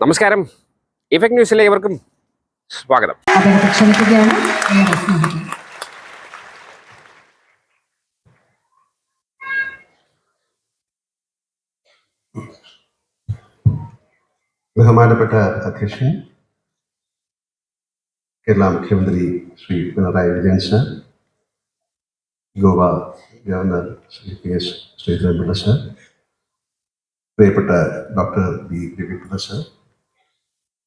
നമസ്കാരം. ഇഫക്ട് ന്യൂസിലെ ഇവർക്കും സ്വാഗതം. ബഹുമാനപ്പെട്ട അധ്യക്ഷൻ കേരള മുഖ്യമന്ത്രി Shri Pinarayi Vijayan sir Goa governor Shri P S Sreedharan Pillai sir പ്രിയപ്പെട്ട ഡോക്ടർ ബി രവിപ്രദ സർ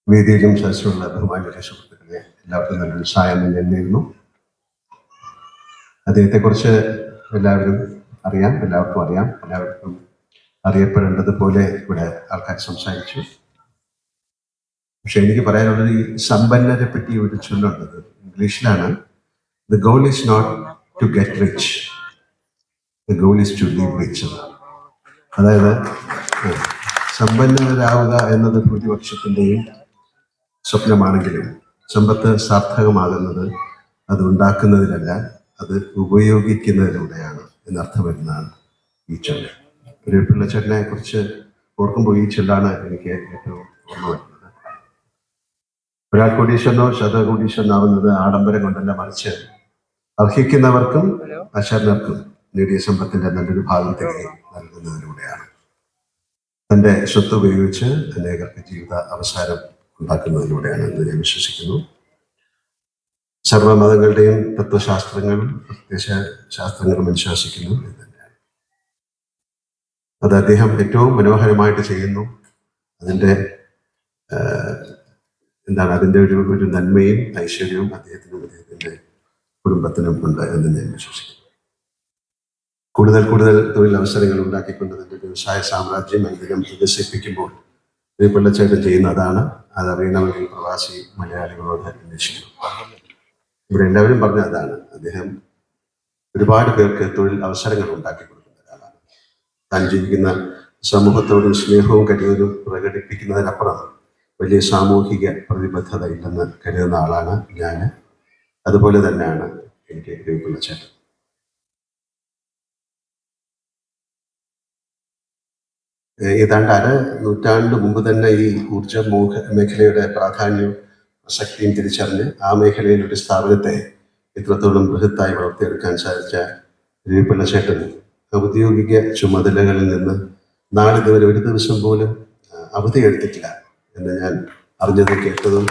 വേദിയിലും സദസ്സിലുള്ള ബഹുമാന്യ സുഹൃത്തുക്കളെ എല്ലാവർക്കും നല്ലൊരു സായം തന്നെയായിരുന്നു. അദ്ദേഹത്തെക്കുറിച്ച് എല്ലാവരും അറിയാം എല്ലാവർക്കും അറിയാം. എല്ലാവർക്കും അറിയപ്പെടേണ്ടതുപോലെ ഇവിടെ ആൾക്കാർ സംസാരിച്ചു. പക്ഷെ എനിക്ക് പറയാനുള്ളത് ഈ സമ്പന്നരെ പറ്റി ഒരു ചൊല്ലുള്ളത് ഇംഗ്ലീഷിലാണ് the goal is not to get rich the goal is to leave rich അതായത് സമ്പന്നരാവുക എന്നത് ഭൂരിപക്ഷത്തിന്റെയും സ്വപ്നമാണെങ്കിലും സമ്പത്ത് സാർത്ഥകമാകുന്നത് അത് ഉണ്ടാക്കുന്നതിലല്ല അത് ഉപയോഗിക്കുന്നതിലൂടെയാണ് എന്നർത്ഥം വരുന്നതാണ് ഈ ചൊല്ല്. ഒരു പിള്ളച്ചേട്ടനെ കുറിച്ച് ഓർക്കുമ്പോൾ ഈ ചൊല്ലാണ് എനിക്ക് ഏറ്റവും ഓർമ്മ വരുന്നത്. ഒരാൾ കോടീശ്വരനോ ശതകോടീശ്വരനാവുന്നത് ആഡംബരം കൊണ്ടല്ല മറിച്ച് അർഹിക്കുന്നവർക്കും അശരണർക്കും നേടിയ സമ്പത്തിന്റെ നല്ലൊരു ഭാഗം തിരികെ നൽകുന്നതിലൂടെയാണ്. തന്റെ സ്വത്ത് ഉപയോഗിച്ച് അനേകർക്ക് ജീവിത അവസാനം ഉണ്ടാക്കുന്നതിലൂടെയാണ് എന്ന് ഞാൻ വിശ്വസിക്കുന്നു. സർവമതങ്ങളുടെയും തത്വശാസ്ത്രങ്ങളും പ്രത്യക്ഷ ശാസ്ത്രങ്ങളും വിശ്വസിക്കുന്നു എന്ന് തന്നെയാണ് അത് അദ്ദേഹം ഏറ്റവും മനോഹരമായിട്ട് ചെയ്യുന്നു. അതിന്റെ എന്താണ് അതിന്റെ ഒരു ഒരു നന്മയും ഐശ്വര്യവും അദ്ദേഹത്തിനും അദ്ദേഹത്തിന്റെ കുടുംബത്തിനും ഉണ്ട് എന്ന് ഞാൻ വിശ്വസിക്കുന്നു. കൂടുതൽ കൂടുതൽ തൊഴിലവസരങ്ങൾ ഉണ്ടാക്കിക്കൊണ്ട് അതിന്റെ വ്യവസായ സാമ്രാജ്യം അനുദിനം വികസിപ്പിക്കുമ്പോൾ ഈ പിള്ളച്ചേട്ടൻ ചെയ്യുന്ന അതാണ് അതറിയണമെങ്കിൽ പ്രവാസി മലയാളികളോട് അന്വേഷിക്കുന്നു. ഇവിടെ എല്ലാവരും പറഞ്ഞ അതാണ്. അദ്ദേഹം ഒരുപാട് പേർക്ക് തൊഴിൽ അവസരങ്ങൾ ഉണ്ടാക്കി കൊടുക്കുന്ന ഒരാളാണ്. താൻ ജീവിക്കുന്ന സമൂഹത്തോടും സ്നേഹവും കരുതലും പ്രകടിപ്പിക്കുന്നതിനപ്പുറം വലിയ സാമൂഹിക പ്രതിബദ്ധത ഇല്ലെന്ന് കരുതുന്ന ആളാണ് ഞാൻ അതുപോലെ തന്നെയാണ് എനിക്ക് രൂപ ചേട്ടൻ ഏതാണ്ട് അര നൂറ്റാണ്ട് മുമ്പ് തന്നെ ഈ ഊർജ മേഖലയുടെ പ്രാധാന്യവും പ്രസക്തിയും തിരിച്ചറിഞ്ഞ് ആ മേഖലയിൽ ഒരു സ്ഥാപനത്തെ ഇത്രത്തോളം ബൃഹത്തായി വളർത്തിയെടുക്കാൻ സാധിച്ച രവിപിള്ള ചേട്ടൻ ഔദ്യോഗിക ചുമതലകളിൽ നിന്ന് നാളിതുവരെ ഒരു ദിവസം പോലും അവധി എടുത്തിട്ടില്ല എന്ന് ഞാൻ അറിഞ്ഞത് കേട്ടതും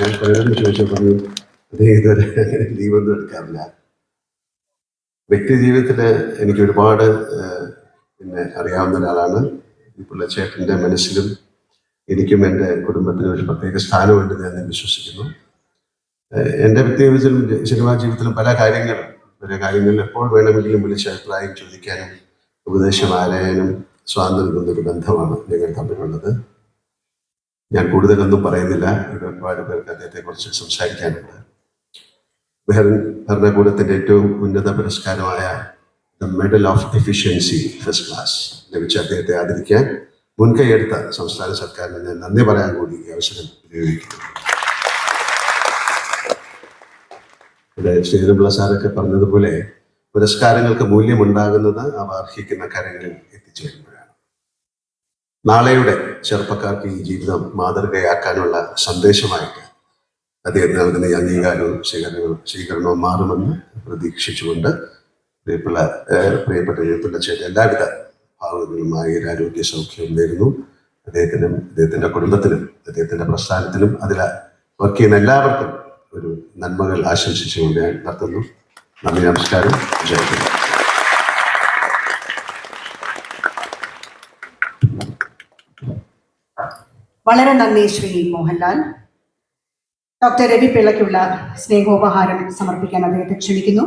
ഞാൻ പലരും ചോദിച്ചാൽ പറഞ്ഞു അദ്ദേഹം ഇതുവരെ ലീവൊന്നും എടുക്കാറില്ല. വ്യക്തി ജീവിതത്തിൽ എനിക്ക് ഒരുപാട് പിന്നെ അറിയാവുന്ന ഒരാളാണ്. ഈ പിള്ളച്ചേട്ടന്റെ മനസ്സിലും എനിക്കും എന്റെ കുടുംബത്തിനും ഒരു പ്രത്യേക സ്ഥാനമുണ്ട് ഞാൻ വിശ്വസിക്കുന്നു. എന്റെ പ്രത്യേകിച്ചും സിനിമാ ജീവിതത്തിലും പല കാര്യങ്ങളും പല കാര്യങ്ങളിൽ എപ്പോൾ വേണമെങ്കിലും വിളിച്ച് അഭിപ്രായം ചോദിക്കാനും ഉപദേശം ആരായാനും സ്വാതന്ത്ര്യം ഒരു ബന്ധമാണ് ഞങ്ങൾ തമ്മിലുള്ളത്. ഞാൻ കൂടുതലൊന്നും പറയുന്നില്ല. ഇവിടെ ഒരുപാട് പേർക്ക് അദ്ദേഹത്തെക്കുറിച്ച് സംസാരിക്കാനുണ്ട്. ഭരണകൂടത്തിന്റെ ഏറ്റവും ഉന്നത പുരസ്കാരമായ the medal of efficiency first class ലഭിച്ച അദ്ദേഹത്തെ ആദരിക്കാൻ മുൻകൈയെടുത്ത സംസ്ഥാന സർക്കാരിന് ഞാൻ നന്ദി പറയാൻ കൂടി ഈ അവസരം ഉപയോഗിക്കുന്നു. ഇവിടെ ശ്രീധരപിള്ള സാറൊക്കെ പറഞ്ഞതുപോലെ പുരസ്കാരങ്ങൾക്ക് മൂല്യമുണ്ടാകുന്നത് അവ അർഹിക്കുന്ന കരങ്ങളിൽ എത്തിച്ചേരുമ്പോഴാണ് നാളെയുടെ ചെറുപ്പക്കാർക്ക് ഈ ജീവിതം മാതൃകയാക്കാനുള്ള സന്ദേശമായിട്ട് അദ്ദേഹം നൽകുന്ന ഈ അംഗീകാരവും സ്വീകരണവും സ്വീകരണവും മാറുമെന്ന് പ്രതീക്ഷിച്ചുകൊണ്ട് പ്രിയപ്പെട്ട പ്രിയപ്പെട്ട പ്രിയപ്പെട്ട ചേട്ടൻ എല്ലാവിധ ഭാവങ്ങളും ആയുരാരോഗ്യ സൗഖ്യം നേരുന്നു. അദ്ദേഹത്തിനും അദ്ദേഹത്തിന്റെ കുടുംബത്തിനും അദ്ദേഹത്തിന്റെ പ്രസ്ഥാനത്തിനും അതിൽ വർക്ക് ചെയ്യുന്ന എല്ലാവർക്കും ഒരു നന്മകൾ ആശംസിച്ചുകൊണ്ട് ഞാൻ നടത്തുന്നു നന്ദി നമസ്കാരം. ജയിക്കുന്നു വളരെ നന്ദി ശ്രീ മോഹൻലാൽ. ഡോക്ടർ രവി പിള്ളയ്ക്കുള്ള സ്നേഹോപഹാരം സമർപ്പിക്കാൻ അദ്ദേഹത്തെ ക്ഷണിക്കുന്നു.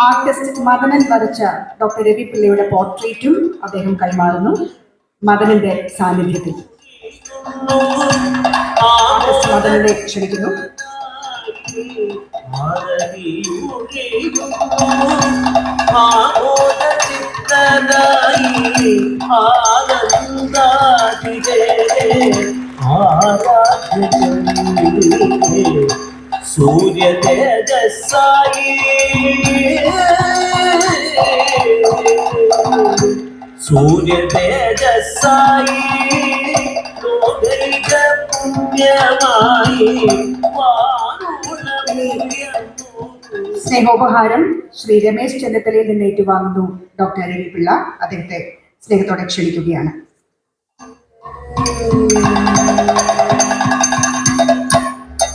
ആർട്ടിസ്റ്റ് മദനൻ വരച്ച ഡോക്ടർ രവി പിള്ളയുടെ പോർട്രേറ്റും അദ്ദേഹം കൈമാറുന്നു. മദനന്റെ സാന്നിധ്യത്തിൽ. മദനനെ ക്ഷണിക്കുന്നു. സൂര്യ തേജസ്സായി സൂര്യ തേജസ്സായി ലോകൈക പുണ്യമായി സ്നേഹോപഹാരം ശ്രീ രമേശ് ചെന്നിത്തലയിൽ നിന്ന് ഏറ്റുവാങ്ങുന്നു ഡോക്ടർ രവി പിള്ള അദ്ദേഹത്തെ സ്നേഹത്തോടെ ക്ഷണിക്കുകയാണ്.